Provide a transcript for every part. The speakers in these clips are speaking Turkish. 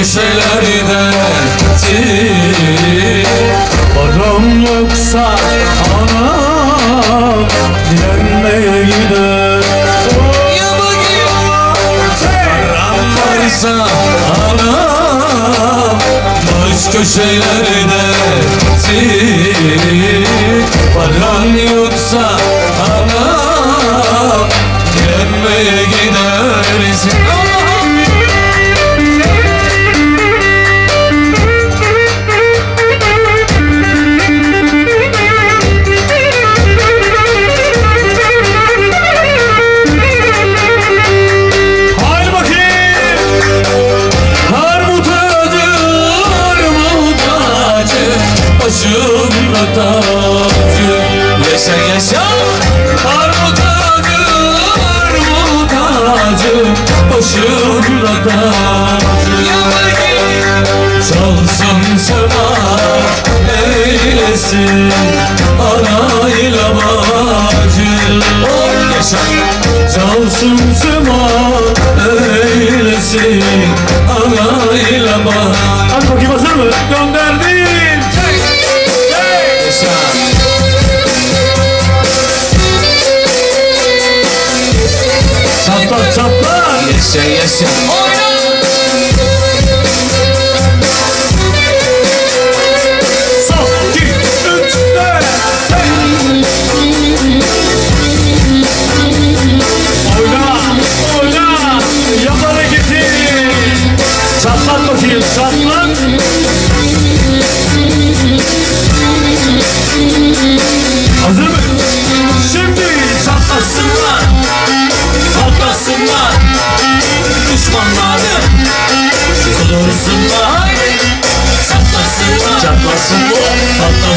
köşelerde Param yoksa anam dilenmeye gider Param varsa anam boş köşelerde Param Çalsın süman eylesin. Ana ile bana Hadi bakayım hazır mı? Gönderdim Çek Çek Çek Çatlat Yaşa yaşa. Oyna.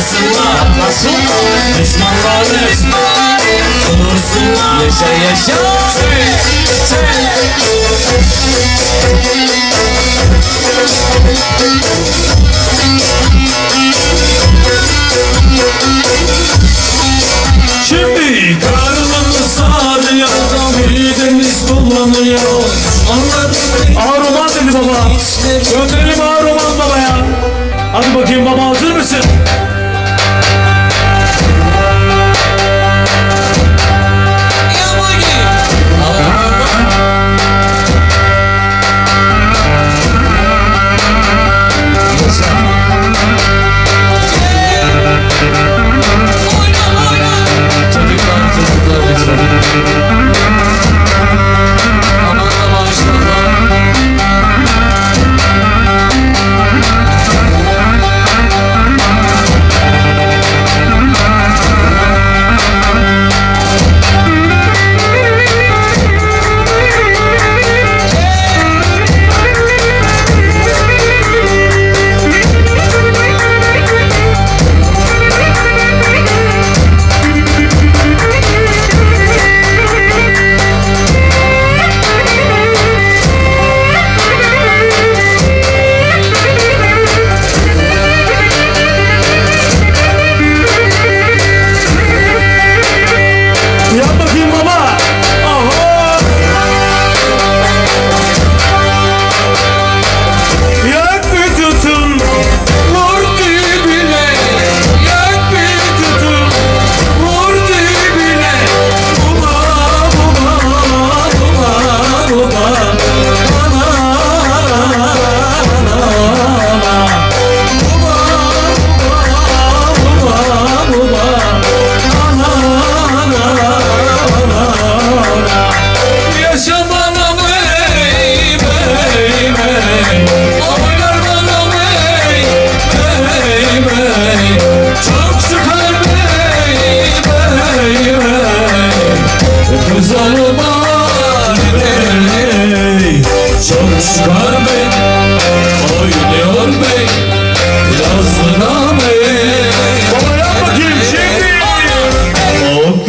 Yaşasınlar Resmanlar resmanlar Onursunlar Yaşa yaşa Şimdi karnımız sağlıyor Midemiz kullanıyor Ağır olmaz dedi baba. Gönderelim ağır olmaz babaya. Hadi bakayım baba hazır mısın?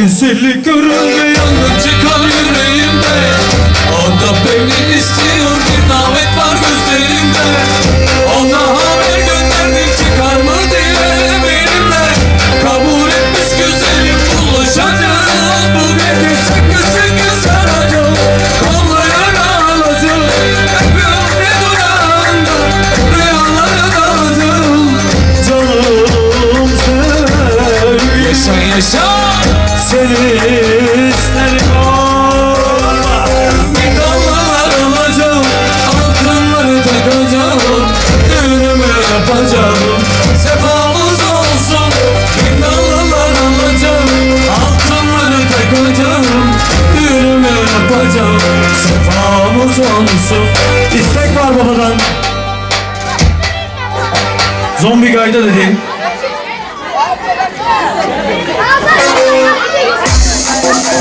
que se le corrompe Seni isterim. Olma Mikrofonlar alacağım Altınları takacağım Düğünümü yapacağım. Sefamız olsun. Mikrofonlar alacağım Altınları takacağım Düğünümü yapacağım. Sefamız olsun. İstek var babadan. Zombi gayda dedi Thank you.